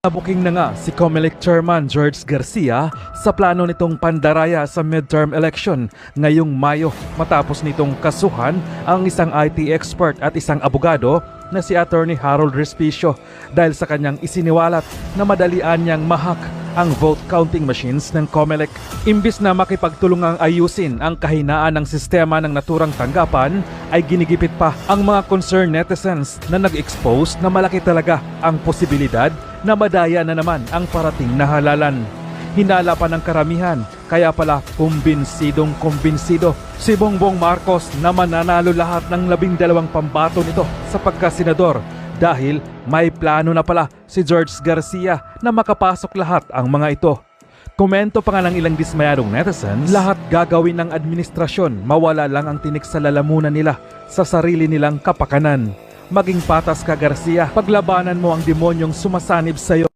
Nabuking na nga si COMELEC Chairman George Garcia sa plano nitong pandaraya sa midterm election ngayong Mayo matapos nitong kasuhan ang isang IT expert at isang abogado na si Attorney Harold Respicio dahil sa kanyang isiniwalat na madalian niyang mahak ang vote counting machines ng COMELEC. Imbis na makipagtulungang ayusin ang kahinaan ng sistema ng naturang tanggapan, ay ginigipit pa ang mga concerned netizens na nag-expose na malaki talaga ang posibilidad na madaya na naman ang parating na halalan. Hinala pa ng karamihan, kaya pala kumbinsidong kumbinsido si Bongbong Marcos na mananalo lahat ng labing dalawang pambato nito sa pagkasenador dahil may plano na pala si George Garcia na makapasok lahat ang mga ito. Komento pa nga ng ilang dismayadong netizens, lahat gagawin ng administrasyon, mawala lang ang tinik sa lalamunan nila sa sarili nilang kapakanan. Maging patas ka Garcia, paglabanan mo ang demonyong sumasanib sa'yo.